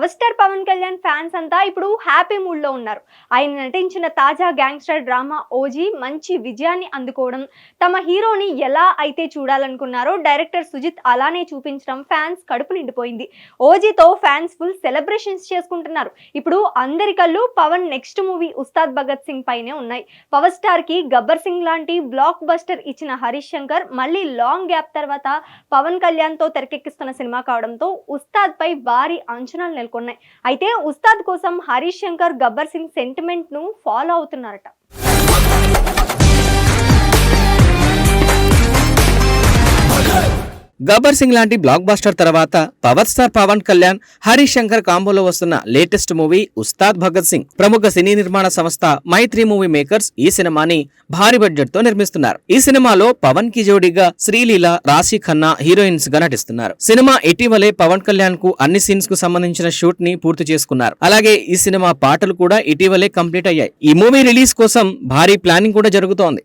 Power star Pawan Kalyan fans అంతా ఇప్పుడు happy మూడ్లో ఉన్నారు. ఆయన నటించిన తాజా గ్యాంగ్స్టర్ డ్రామా ఓజీ మంచి విజయాన్ని అందుకోవడం తమ హీరోని ఎలా అయితే చూడాలనుకున్నారో డైరెక్టర్ సుజిత్ అలానే చూపించడం ఫ్యాన్స్ కడుపు నిండిపోయింది. ఓజీతో ఫ్యాన్స్ ఫుల్ సెలబ్రేషన్స్ చేసుకుంటున్నారు. ఇప్పుడు అందరి కళ్ళు పవన్ నెక్స్ట్ మూవీ ఉస్తాద్ భగత్ సింగ్ పైనే ఉన్నాయి. పవర్ స్టార్కి గబ్బర్ సింగ్ లాంటి బ్లాక్ బస్టర్ ఇచ్చిన హరీష్ శంకర్ మళ్ళీ లాంగ్ గ్యాప్ తర్వాత పవన్ కళ్యాణ్తో తెరకెక్కిస్తున్న సినిమా కావడంతో ఉస్తాద్ పై భారీ అంచనాలు నెలకొన్నాయి. అయితే ఉస్తాద్ కోసం హరీష్ శంకర్ గబ్బర్ సింగ్ సెంటిమెంట్ను ఫాలో అవుతున్నారట. గబ్బర్ సింగ్ లాంటి బ్లాక్ బాస్టర్ తర్వాత పవర్ స్టార్ పవన్ కళ్యాణ్ హరీష్ శంకర్ కాంబోలో వస్తున్న లేటెస్ట్ మూవీ ఉస్తాద్ భగత్ సింగ్. ప్రముఖ సినీ నిర్మాణ సంస్థ మైత్రి మూవీ మేకర్స్ ఈ సినిమాని భారీ బడ్జెట్తో నిర్మిస్తున్నారు. ఈ సినిమాలో పవన్కి జోడీగా శ్రీలీల రాశి ఖన్నా హీరోయిన్స్గా నటిస్తున్నారు. సినిమా ఇటీవలే పవన్ కళ్యాణ్కు అన్ని సీన్స్కు సంబంధించిన షూట్ని పూర్తి చేసుకున్నారు. అలాగే ఈ సినిమా పాటలు కూడా ఇటీవలే కంప్లీట్ అయ్యాయి. ఈ మూవీ రిలీజ్ కోసం భారీ ప్లానింగ్ కూడా జరుగుతోంది.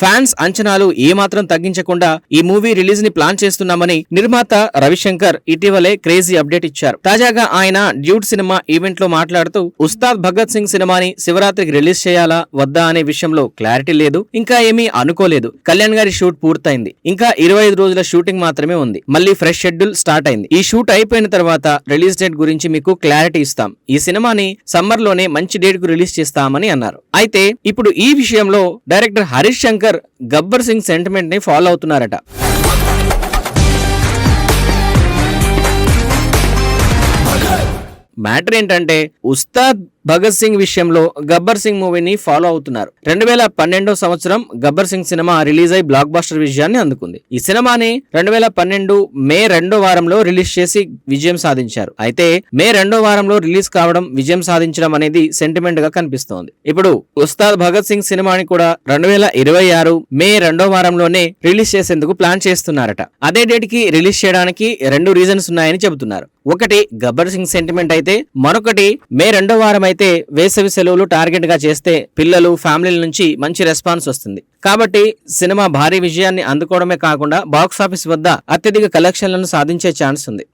ఫ్యాన్స్ అంచనాలు ఏమాత్రం తగ్గించకుండా ఈ మూవీ రిలీజ్ని ప్లాన్ చేస్తున్నామని నిర్మాత రవిశంకర్ ఇటీవలే క్రేజీ అప్డేట్ ఇచ్చారు. తాజాగా ఆయన డ్యూట్ సినిమా ఈవెంట్లో మాట్లాడుతూ ఉస్తాద్ భగత్ సింగ్ సినిమాని శివరాత్రికి రిలీజ్ చేయాలా వద్దా అనే విషయంలో క్లారిటీ లేదు ఇంకా ఏమీ అనుకోలేదు. కళ్యాణ్ గారి షూట్ పూర్తయింది. ఇంకా ఇరవై ఐదు రోజుల షూటింగ్ మాత్రమే ఉంది. మళ్ళీ ఫ్రెష్ షెడ్యూల్ స్టార్ట్ అయింది. ఈ షూట్ అయిపోయిన తర్వాత రిలీజ్ డేట్ గురించి మీకు క్లారిటీ ఇస్తాం. ఈ సినిమాని సమ్మర్లోనే మంచి డేట్కు రిలీజ్ చేస్తామని అన్నారు. అయితే ఇప్పుడు ఈ విషయంలో డైరెక్టర్ హరీష్ శంకర్ గబ్బర్ సింగ్ సెంటిమెంట్ని ఫాలో అవుతున్నారట. మ్యాటర్ ఏంటంటే ఉస్తాద్ భగత్ సింగ్ విషయంలో గబ్బర్ సింగ్ మూవీని ఫాలో అవుతున్నారు. రెండు వేల పన్నెండో సంవత్సరం గబ్బర్ సింగ్ సినిమా రిలీజ్ అయి బ్లాక్ బాస్టర్ విజయాన్ని అందుకుంది. ఈ సినిమాని రెండు వేల పన్నెండు మే రెండో వారంలో రిలీజ్ చేసి విజయం సాధించారు. అయితే మే రెండో వారంలో రిలీజ్ కావడం విజయం సాధించడం అనేది సెంటిమెంట్గా కనిపిస్తోంది. ఇప్పుడు ఉస్తాద్ భగత్ సింగ్ సినిమాని కూడా రెండు వేల ఇరవై ఆరు మే రెండో వారంలోనే రిలీజ్ చేసేందుకు ప్లాన్ చేస్తున్నారట. అదే డేట్కి రిలీజ్ చేయడానికి రెండు రీజన్స్ ఉన్నాయని చెబుతున్నారు. ఒకటి గబ్బర్ సింగ్ సెంటిమెంట్ అయితే మరొకటి మే రెండో వారం అయితే అయితే వేసవి సెలవులు టార్గెట్గా చేస్తే పిల్లలు ఫ్యామిలీల నుంచి మంచి రెస్పాన్స్ వస్తుంది. కాబట్టి సినిమా భారీ విజయాన్ని అందుకోవడమే కాకుండా బాక్స్ ఆఫీస్ వద్ద అత్యధిక కలెక్షన్లను సాధించే ఛాన్స్ ఉంది.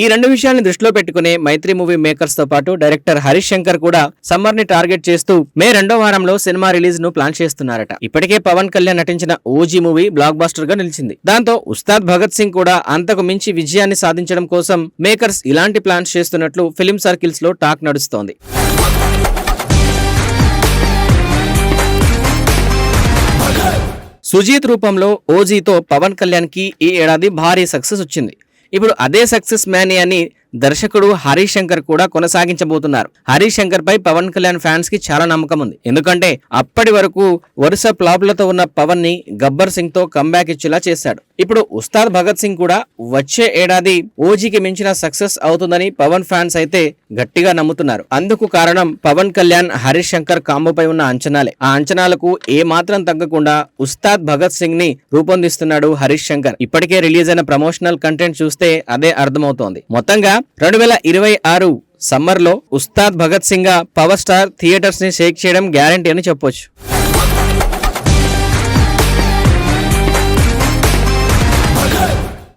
ఈ రెండు విషయాన్ని దృష్టిలో పెట్టుకునే మైత్రి మూవీ మేకర్స్తో పాటు డైరెక్టర్ హరీష్ శంకర్ కూడా సమ్మర్ని టార్గెట్ చేస్తూ మే రెండో వారంలో సినిమా రిలీజ్ను ప్లాన్ చేస్తున్నారట. ఇప్పటికే పవన్ కళ్యాణ్ నటించిన ఓజీ మూవీ బ్లాక్ బాస్టర్గా నిలిచింది. దాంతో ఉస్తాద్ భగత్ సింగ్ కూడా అంతకు మించి విజయాన్ని సాధించడం కోసం మేకర్స్ ఇలాంటి ప్లాన్స్ చేస్తున్నట్లు ఫిలిం సర్కిల్స్లో టాక్ నడుస్తోంది. సుజీత్ రూపంలో ఓజీతో పవన్ కళ్యాణ్కి ఈ ఏడాది భారీ సక్సెస్ వచ్చింది. ఇప్పుడు అదే సక్సెస్ మ్యాని దర్శకుడు హరీష్ శంకర్ కూడా కొనసాగించబోతున్నారు. హరీష్ శంకర్ పై పవన్ కళ్యాణ్ ఫ్యాన్స్కి చాలా నమ్మకం ఉంది ఎందుకంటే అప్పటి వరకు వరుస ప్లాబ్లతో ఉన్న పవన్ని గబ్బర్ సింగ్తో కంబ్యాక్ ఇచ్చేలా చేశాడు. ఇప్పుడు ఉస్తాద్ భగత్ సింగ్ కూడా వచ్చే ఏడాది ఓజీకి మించిన సక్సెస్ అవుతుందని పవన్ ఫ్యాన్స్ అయితే గట్టిగా నమ్ముతున్నారు. అందుకు కారణం పవన్ కళ్యాణ్ హరీష్ శంకర్ కాంబోపై ఉన్న అంచనాలే. ఆ అంచనాలకు ఏ మాత్రం తగ్గకుండా ఉస్తాద్ భగత్ సింగ్ని రూపొందిస్తున్నాడు హరీష్ శంకర్ ఇప్పటికే రిలీజ్ అయిన ప్రమోషనల్ కంటెంట్ చూస్తే అదే అర్థమవుతోంది. మొత్తంగా రెండు వేల ఇరవై ఆరు సమ్మర్లో ఉస్తాద్ భగత్ సింగ్ పవర్ స్టార్ థియేటర్స్ని షేక్ చేయడం గ్యారంటీ అని చెప్పొచ్చు.